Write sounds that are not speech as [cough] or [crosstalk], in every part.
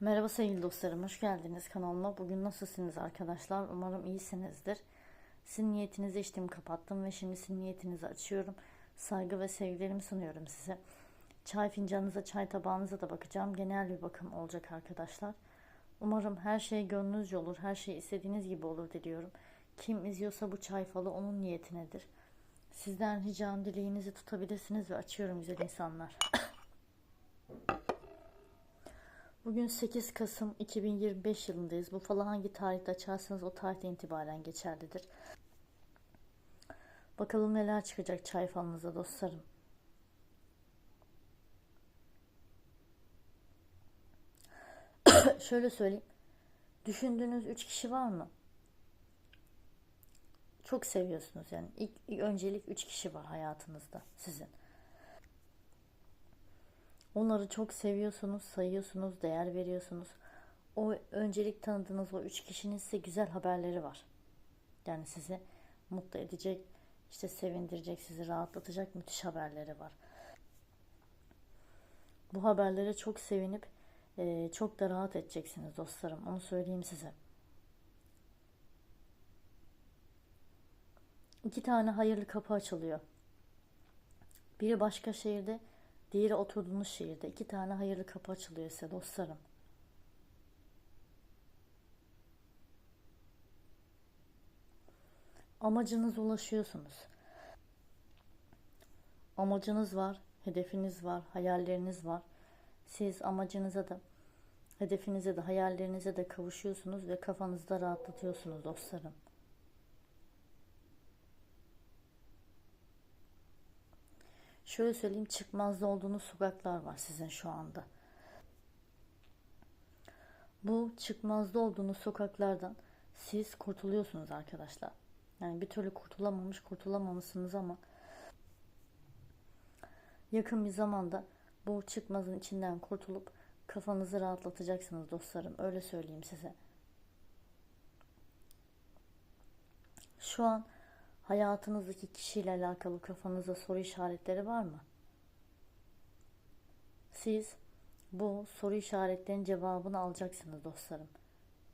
Merhaba sevgili dostlarım, hoş geldiniz kanalıma. Bugün nasılsınız arkadaşlar? Umarım iyisinizdir. Sizin niyetinizi içtim, kapattım ve şimdi sizin niyetinizi açıyorum. Saygı ve sevgilerimi sunuyorum size. Çay fincanınıza, çay tabağınıza da bakacağım. Genel bir bakım olacak arkadaşlar. Umarım her şey gönlünüzce olur, her şey istediğiniz gibi olur diliyorum. Kim izliyorsa bu çay falı onun niyetinedir. Sizden ricam dileğinizi tutabilirsiniz ve açıyorum güzel insanlar. Bugün 8 Kasım 2025 yılındayız. Bu falan hangi tarihte açarsanız o tarihten itibaren geçerlidir. Bakalım neler çıkacak çay falınıza dostlarım. [coughs] Şöyle söyleyeyim. Düşündüğünüz 3 kişi var mı? Çok seviyorsunuz yani. İlk, ilk öncelik 3 kişi var hayatınızda sizin. Onları çok seviyorsunuz, sayıyorsunuz, değer veriyorsunuz. O öncelik tanıdığınız o üç kişinin size güzel haberleri var. Yani sizi mutlu edecek, işte sevindirecek, sizi rahatlatacak müthiş haberleri var. Bu haberlere çok sevinip e, çok da rahat edeceksiniz dostlarım. Onu söyleyeyim size. İki tane hayırlı kapı açılıyor. Biri başka şehirde, Diğeri oturduğunuz şehirde iki tane hayırlı kapı açılıyor size dostlarım. Amacınıza ulaşıyorsunuz. Amacınız var, hedefiniz var, hayalleriniz var. Siz amacınıza da, hedefinize de, hayallerinize de kavuşuyorsunuz ve kafanızda rahatlatıyorsunuz dostlarım. Şöyle söyleyeyim çıkmazda olduğunuz sokaklar var sizin şu anda. Bu çıkmazda olduğunuz sokaklardan siz kurtuluyorsunuz arkadaşlar. Yani bir türlü kurtulamamış kurtulamamışsınız ama yakın bir zamanda bu çıkmazın içinden kurtulup kafanızı rahatlatacaksınız dostlarım. Öyle söyleyeyim size. Şu an Hayatınızdaki kişiyle alakalı kafanızda soru işaretleri var mı? Siz bu soru işaretlerinin cevabını alacaksınız dostlarım.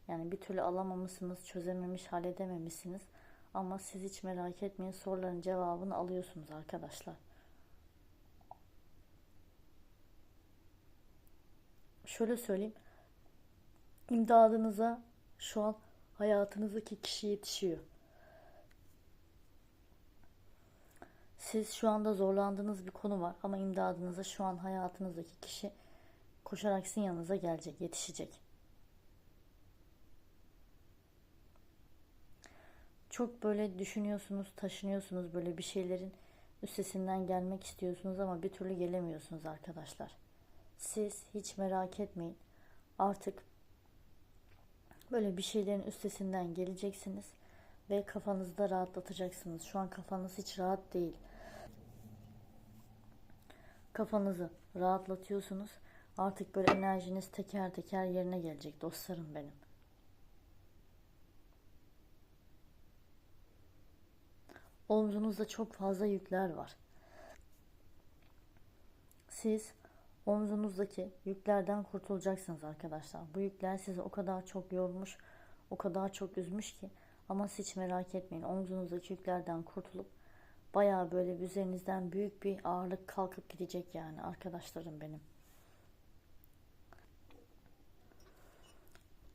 Yani bir türlü alamamışsınız, çözememiş, halledememişsiniz. Ama siz hiç merak etmeyin soruların cevabını alıyorsunuz arkadaşlar. Şöyle söyleyeyim. İmdadınıza şu an hayatınızdaki kişi yetişiyor. Siz şu anda zorlandığınız bir konu var ama imdadınıza şu an hayatınızdaki kişi koşarak sizin yanınıza gelecek, yetişecek. Çok böyle düşünüyorsunuz, taşınıyorsunuz böyle bir şeylerin üstesinden gelmek istiyorsunuz ama bir türlü gelemiyorsunuz arkadaşlar. Siz hiç merak etmeyin. Artık böyle bir şeylerin üstesinden geleceksiniz ve kafanızda rahatlatacaksınız. Şu an kafanız hiç rahat değil kafanızı rahatlatıyorsunuz. Artık böyle enerjiniz teker teker yerine gelecek dostlarım benim. Omzunuzda çok fazla yükler var. Siz omzunuzdaki yüklerden kurtulacaksınız arkadaşlar. Bu yükler sizi o kadar çok yormuş, o kadar çok üzmüş ki ama siz hiç merak etmeyin. Omzunuzdaki yüklerden kurtulup Baya böyle üzerinizden büyük bir ağırlık kalkıp gidecek yani arkadaşlarım benim.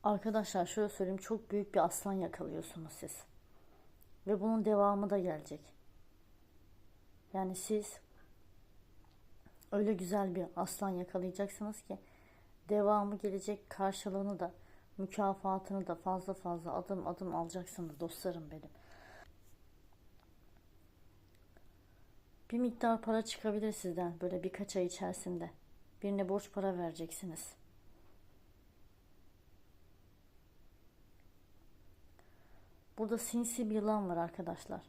Arkadaşlar şöyle söyleyeyim çok büyük bir aslan yakalıyorsunuz siz. Ve bunun devamı da gelecek. Yani siz öyle güzel bir aslan yakalayacaksınız ki devamı gelecek karşılığını da mükafatını da fazla fazla adım adım alacaksınız dostlarım benim. Bir miktar para çıkabilir sizden böyle birkaç ay içerisinde. Birine borç para vereceksiniz. Burada sinsi bir yılan var arkadaşlar.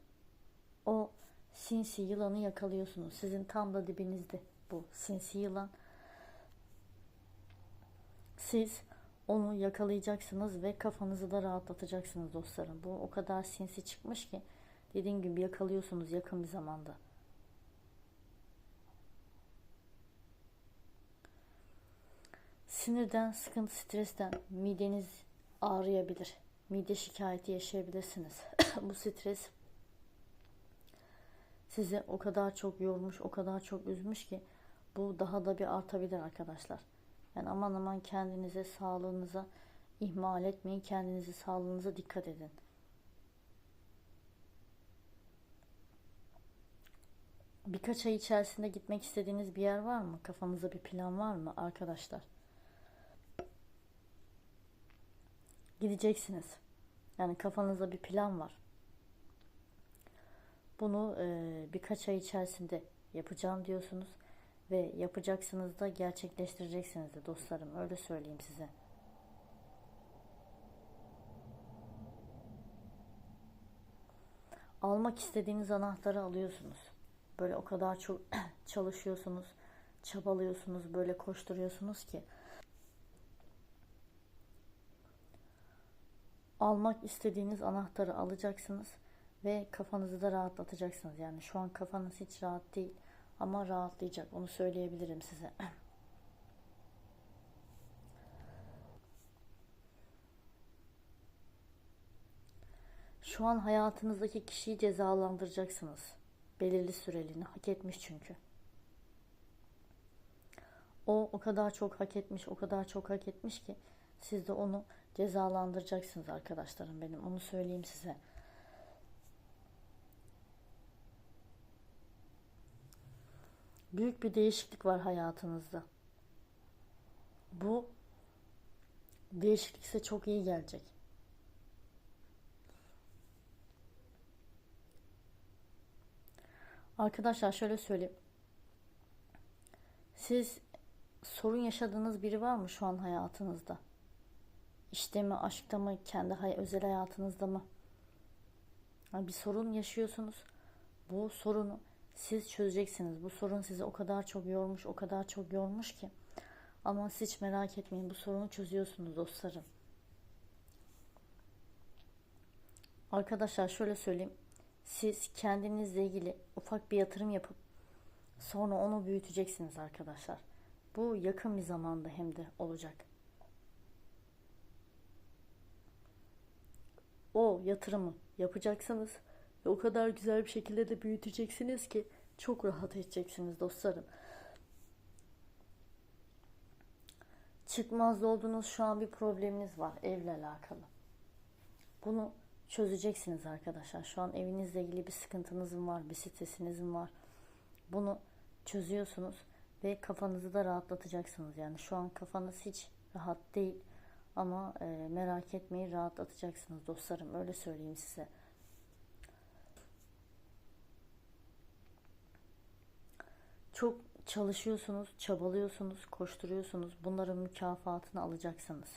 O sinsi yılanı yakalıyorsunuz. Sizin tam da dibinizde bu sinsi yılan. Siz onu yakalayacaksınız ve kafanızı da rahatlatacaksınız dostlarım. Bu o kadar sinsi çıkmış ki dediğim gibi yakalıyorsunuz yakın bir zamanda. Sinirden, sıkıntı, stresten mideniz ağrıyabilir. Mide şikayeti yaşayabilirsiniz. [coughs] Bu stres sizi o kadar çok yormuş, o kadar çok üzmüş ki bu daha da bir artabilir arkadaşlar. Yani aman aman kendinize, sağlığınıza ihmal etmeyin. Kendinize, sağlığınıza dikkat edin. Birkaç ay içerisinde gitmek istediğiniz bir yer var mı? Kafanızda bir plan var mı arkadaşlar? Gideceksiniz. Yani kafanızda bir plan var. Bunu e, birkaç ay içerisinde yapacağım diyorsunuz ve yapacaksınız da gerçekleştireceksiniz de dostlarım öyle söyleyeyim size. Almak istediğiniz anahtarı alıyorsunuz. Böyle o kadar çok [clears throat] çalışıyorsunuz, çabalıyorsunuz, böyle koşturuyorsunuz ki almak istediğiniz anahtarı alacaksınız ve kafanızı da rahatlatacaksınız. Yani şu an kafanız hiç rahat değil ama rahatlayacak. Onu söyleyebilirim size. [clears throat] Şu an hayatınızdaki kişiyi cezalandıracaksınız. Belirli süreliğine hak etmiş çünkü. O o kadar çok hak etmiş, o kadar çok hak etmiş ki siz de onu cezalandıracaksınız arkadaşlarım benim. Onu söyleyeyim size. Büyük bir değişiklik var hayatınızda. Bu değişiklik size çok iyi gelecek. Arkadaşlar şöyle söyleyeyim. Siz sorun yaşadığınız biri var mı şu an hayatınızda? İşte mi, aşkta mı, kendi hay özel hayatınızda mı? Yani bir sorun yaşıyorsunuz. Bu sorunu siz çözeceksiniz. Bu sorun sizi o kadar çok yormuş, o kadar çok yormuş ki. Ama siz hiç merak etmeyin. Bu sorunu çözüyorsunuz dostlarım. Arkadaşlar şöyle söyleyeyim. Siz kendinizle ilgili ufak bir yatırım yapıp sonra onu büyüteceksiniz arkadaşlar. Bu yakın bir zamanda hem de olacak. O yatırımı yapacaksınız ve o kadar güzel bir şekilde de büyüteceksiniz ki çok rahat edeceksiniz dostlarım. Çıkmaz olduğunuz şu an bir probleminiz var evle alakalı. Bunu çözeceksiniz arkadaşlar. Şu an evinizle ilgili bir sıkıntınız var, bir stresiniz var. Bunu çözüyorsunuz ve kafanızı da rahatlatacaksınız. Yani şu an kafanız hiç rahat değil ama e, merak etmeyin rahatlatacaksınız dostlarım. Öyle söyleyeyim size. Çok çalışıyorsunuz, çabalıyorsunuz, koşturuyorsunuz. Bunların mükafatını alacaksınız.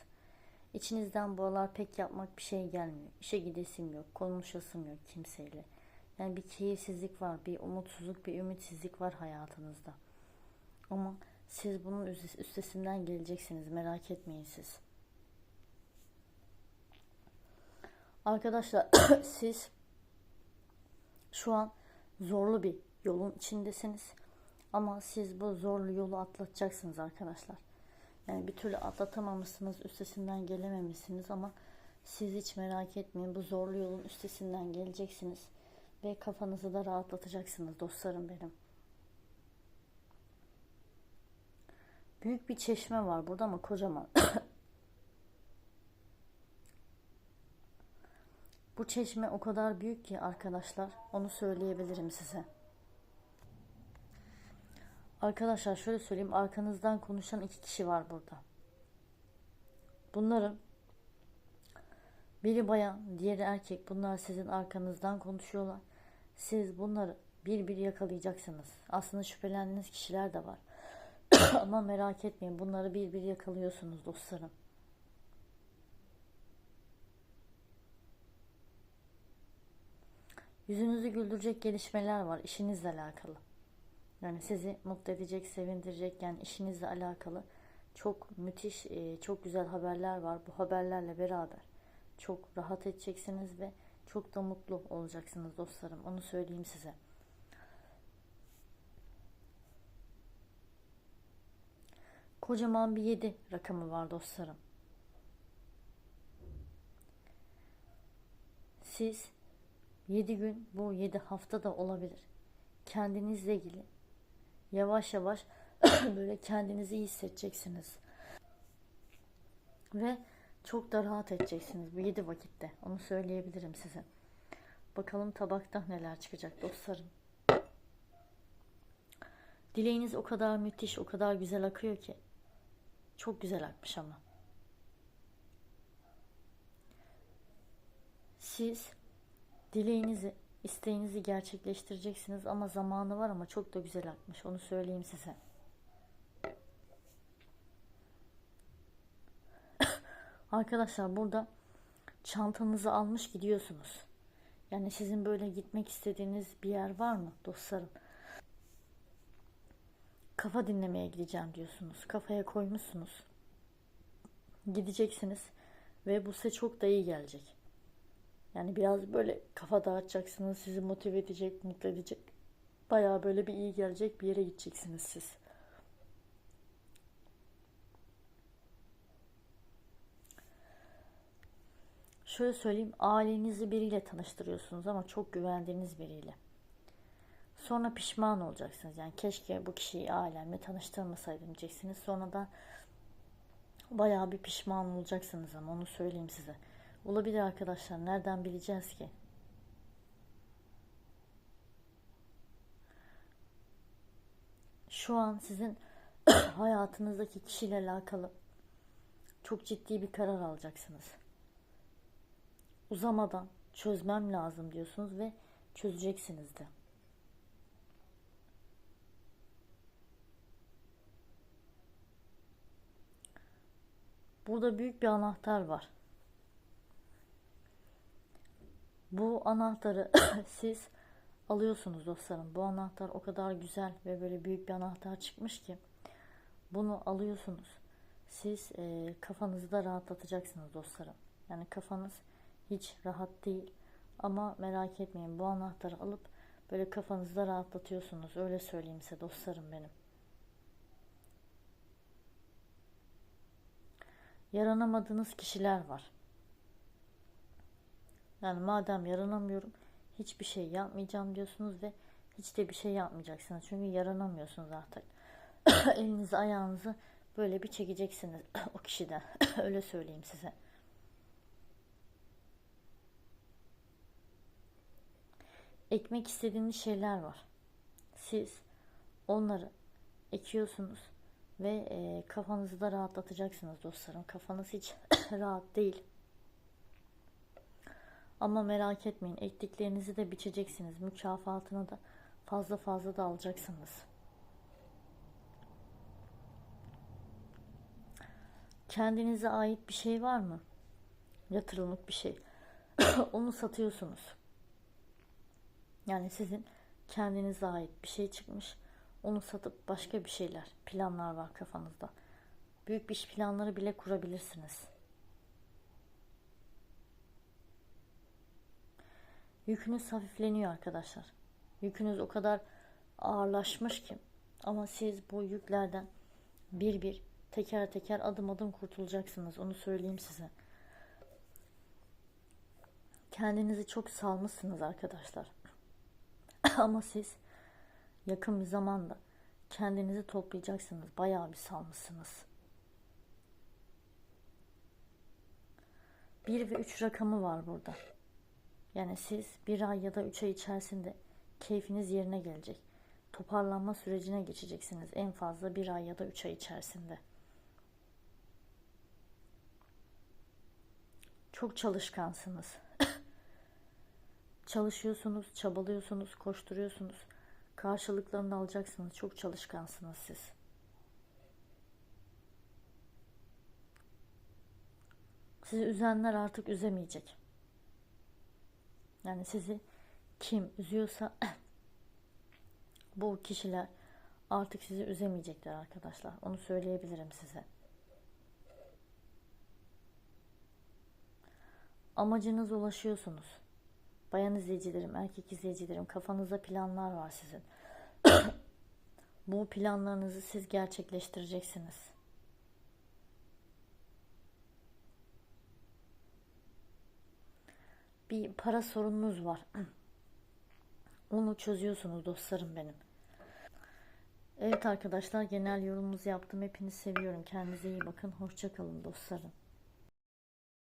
İçinizden bu aralar pek yapmak bir şey gelmiyor. İşe gidesim yok, konuşasım yok kimseyle. Yani bir keyifsizlik var, bir umutsuzluk, bir ümitsizlik var hayatınızda. Ama siz bunun üstesinden geleceksiniz. Merak etmeyin siz. Arkadaşlar [coughs] siz şu an zorlu bir yolun içindesiniz. Ama siz bu zorlu yolu atlatacaksınız arkadaşlar. Yani bir türlü atlatamamışsınız, üstesinden gelememişsiniz ama siz hiç merak etmeyin. Bu zorlu yolun üstesinden geleceksiniz. Ve kafanızı da rahatlatacaksınız dostlarım benim. Büyük bir çeşme var burada ama kocaman. [coughs] Bu çeşme o kadar büyük ki arkadaşlar onu söyleyebilirim size. Arkadaşlar şöyle söyleyeyim arkanızdan konuşan iki kişi var burada. Bunların biri bayan, diğeri erkek. Bunlar sizin arkanızdan konuşuyorlar. Siz bunları bir bir yakalayacaksınız. Aslında şüphelendiğiniz kişiler de var. [coughs] Ama merak etmeyin bunları bir bir yakalıyorsunuz dostlarım. Yüzünüzü güldürecek gelişmeler var işinizle alakalı. Yani sizi mutlu edecek, sevindirecek yani işinizle alakalı çok müthiş, e, çok güzel haberler var. Bu haberlerle beraber çok rahat edeceksiniz ve çok da mutlu olacaksınız dostlarım. Onu söyleyeyim size. Kocaman bir 7 rakamı var dostlarım. Siz 7 gün bu 7 hafta da olabilir. Kendinizle ilgili yavaş yavaş [clears throat] böyle kendinizi iyi hissedeceksiniz. Ve çok da rahat edeceksiniz bu 7 vakitte. Onu söyleyebilirim size. Bakalım tabakta neler çıkacak dostlarım. Dileğiniz o kadar müthiş, o kadar güzel akıyor ki. Çok güzel akmış ama. Siz dileğinizi, isteğinizi gerçekleştireceksiniz ama zamanı var ama çok da güzel akmış. Onu söyleyeyim size. [laughs] Arkadaşlar burada çantanızı almış gidiyorsunuz. Yani sizin böyle gitmek istediğiniz bir yer var mı dostlarım? Kafa dinlemeye gideceğim diyorsunuz. Kafaya koymuşsunuz. Gideceksiniz ve bu size çok da iyi gelecek. Yani biraz böyle kafa dağıtacaksınız, sizi motive edecek, mutlu edecek. Bayağı böyle bir iyi gelecek bir yere gideceksiniz siz. Şöyle söyleyeyim, ailenizi biriyle tanıştırıyorsunuz ama çok güvendiğiniz biriyle. Sonra pişman olacaksınız. Yani keşke bu kişiyi ailemle tanıştırmasaydım diyeceksiniz. Sonra da bayağı bir pişman olacaksınız ama onu söyleyeyim size. Olabilir arkadaşlar. Nereden bileceğiz ki? Şu an sizin [coughs] hayatınızdaki kişiyle alakalı çok ciddi bir karar alacaksınız. Uzamadan çözmem lazım diyorsunuz ve çözeceksiniz de. Burada büyük bir anahtar var. Bu anahtarı [coughs] siz alıyorsunuz dostlarım. Bu anahtar o kadar güzel ve böyle büyük bir anahtar çıkmış ki bunu alıyorsunuz. Siz e, kafanızı da rahatlatacaksınız dostlarım. Yani kafanız hiç rahat değil. Ama merak etmeyin bu anahtarı alıp böyle kafanızı da rahatlatıyorsunuz. Öyle söyleyeyim size dostlarım benim. yaranamadığınız kişiler var. Yani madem yaranamıyorum hiçbir şey yapmayacağım diyorsunuz ve hiç de bir şey yapmayacaksınız. Çünkü yaranamıyorsunuz artık. [coughs] Elinizi ayağınızı böyle bir çekeceksiniz [coughs] o kişiden. [coughs] Öyle söyleyeyim size. Ekmek istediğiniz şeyler var. Siz onları ekiyorsunuz ve e, kafanızı da rahatlatacaksınız dostlarım. Kafanız hiç rahat değil. Ama merak etmeyin ektiklerinizi de biçeceksiniz. Mükafatını da fazla fazla da alacaksınız. Kendinize ait bir şey var mı? Yatırımlık bir şey. [coughs] Onu satıyorsunuz. Yani sizin kendinize ait bir şey çıkmış onu satıp başka bir şeyler, planlar var kafanızda. Büyük iş planları bile kurabilirsiniz. Yükünüz hafifleniyor arkadaşlar. Yükünüz o kadar ağırlaşmış ki ama siz bu yüklerden bir bir teker teker adım adım kurtulacaksınız. Onu söyleyeyim size. Kendinizi çok salmışsınız arkadaşlar. [clears throat] ama siz yakın bir zamanda kendinizi toplayacaksınız. Bayağı bir salmışsınız. 1 ve 3 rakamı var burada. Yani siz bir ay ya da 3 ay içerisinde keyfiniz yerine gelecek. Toparlanma sürecine geçeceksiniz. En fazla bir ay ya da 3 ay içerisinde. Çok çalışkansınız. [coughs] Çalışıyorsunuz, çabalıyorsunuz, koşturuyorsunuz. Karşılıklarını alacaksınız. Çok çalışkansınız siz. Sizi üzenler artık üzemeyecek. Yani sizi kim üzüyorsa [clears throat] bu kişiler artık sizi üzemeyecekler arkadaşlar. Onu söyleyebilirim size. Amacınıza ulaşıyorsunuz. Bayan izleyicilerim, erkek izleyicilerim kafanızda planlar var sizin. [clears throat] Bu planlarınızı siz gerçekleştireceksiniz. Bir para sorununuz var. Onu çözüyorsunuz dostlarım benim. Evet arkadaşlar genel yorumumuzu yaptım. Hepinizi seviyorum. Kendinize iyi bakın. Hoşça kalın dostlarım.